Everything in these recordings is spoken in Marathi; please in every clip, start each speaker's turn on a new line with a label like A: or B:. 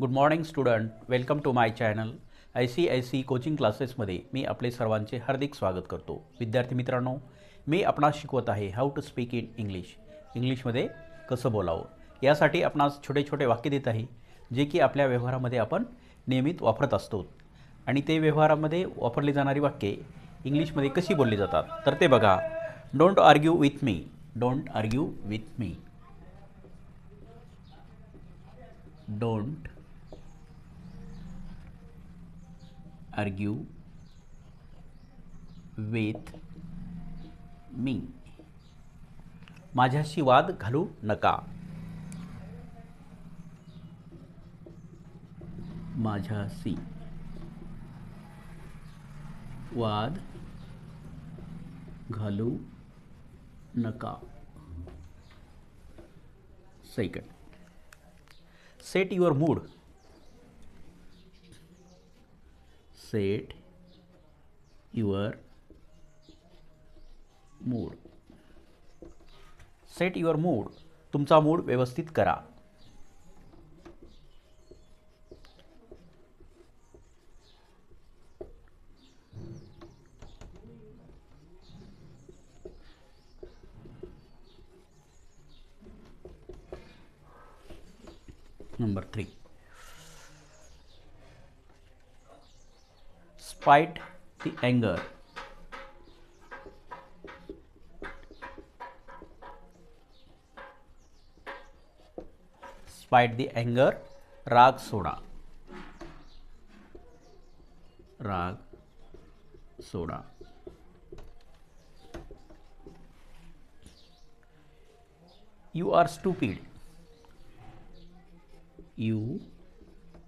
A: Good morning student welcome to my channel I C I C coaching क्लासेसमध्ये मी आपले सर्वांचे हार्दिक स्वागत करतो. विद्यार्थी मित्रांनो मी आपणास शिकवत आहे how to speak in English इंग्लिशमध्ये कसं बोलावं? यासाठी आपणास छोटे छोटे वाक्य देत आहे जे की आपल्या व्यवहारामध्ये आपण नियमित वापरत असतो. आणि ते व्यवहारामध्ये वापरली जाणारी वाक्ये इंग्लिशमध्ये कशी बोलली जातात? तर ते बघा. Don't argue with me don't argue with me don't argue with me. माझ्याशी वाद घालू नका. माझ्याशी वाद घालू नका. Second set your mood set your mood. Set your mood. तुमचा मूड व्यवस्थित करा. Number three. fight the anger. Fight the anger, rag soda. Rag soda. You are stupid. You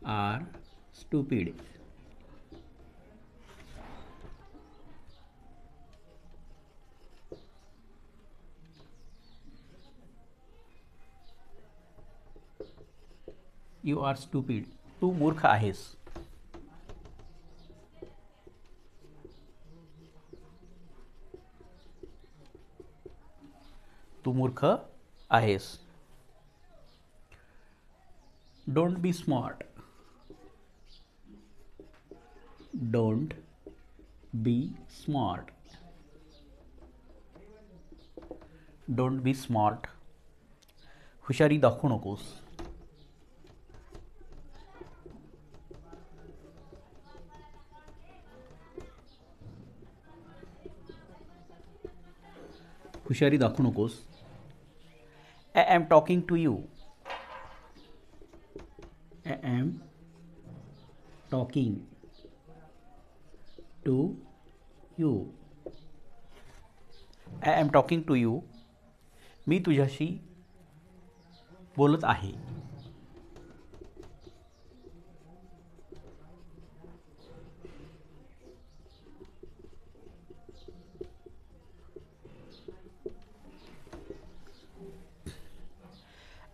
A: are stupid. You are stupid तू मूर्ख आहेस. तू मूर्ख आहेस. Don't be smart don't be smart don't be smart हुशारी दाखवू नकोस. हुशारी दाखवू नकोस. I am talking to you I am talking to you I am talking to you मी तुझ्याशी बोलत आहे.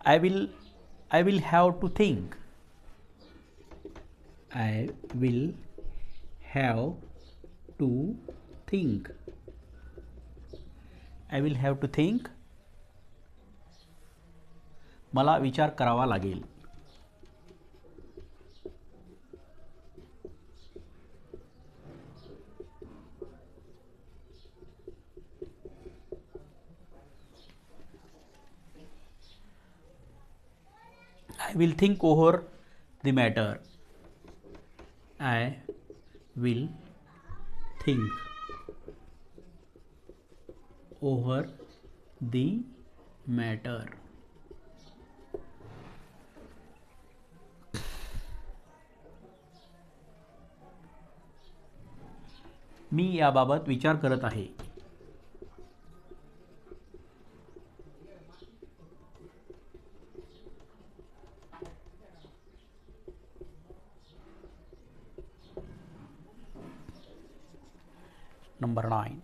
A: I will I will have to think. I will have to think. I will have to think. मला विचार करावा लागेल I will think over the matter I will think over the matter मी याबाबत विचार करत आहे. Number 9.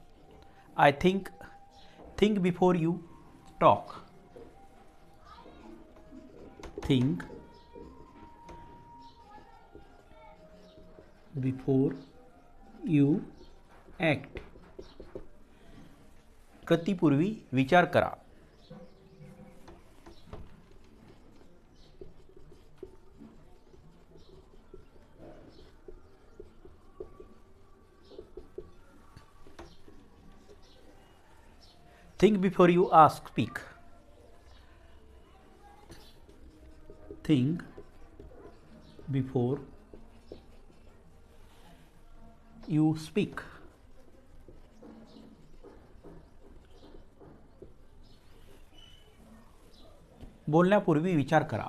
A: I think think before you talk. Think before you act. कृतीपूर्वी विचार करा think before you ask speak think before you speak बोलण्यापूर्वी विचार करा.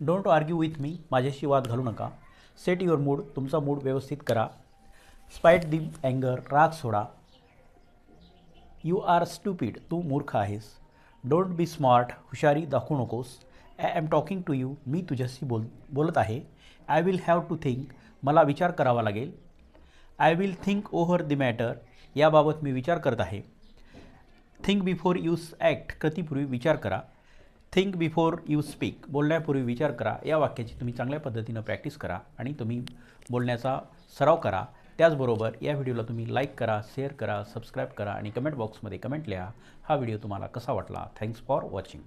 A: डोंट आर्ग्यू विथ मी माझ्याशी वाद घालू नका. सेट युअर मूड तुमचा मूड व्यवस्थित करा. स्पाईट दी अँगर राग सोडा. यू आर स्टुपिड तू मूर्ख आहेस. डोंट बी स्मार्ट हुशारी दाखवू नकोस. I am talking to you मी तुझ्याशी बोल बोलत आहे. I will have to think मला विचार करावा लागेल. I will think over the matter याबाबत मी विचार करत आहे. थिंक बिफोर यूज ॲक्ट कृतीपूर्वी विचार करा. थिंक बिफोर यू स्पीक बोलण्यापूर्वी विचार करा. या वाक्याची तुम्ही चांगल्या पद्धतीनं प्रॅक्टिस करा आणि तुम्ही बोलण्याचा सराव करा. त्याचबरोबर या व्हिडिओला तुम्ही लाईक करा शेअर करा सबस्क्राईब करा आणि कमेंट बॉक्समध्ये कमेंट लिहा. हा व्हिडिओ तुम्हाला कसा वाटला? Thanks for watching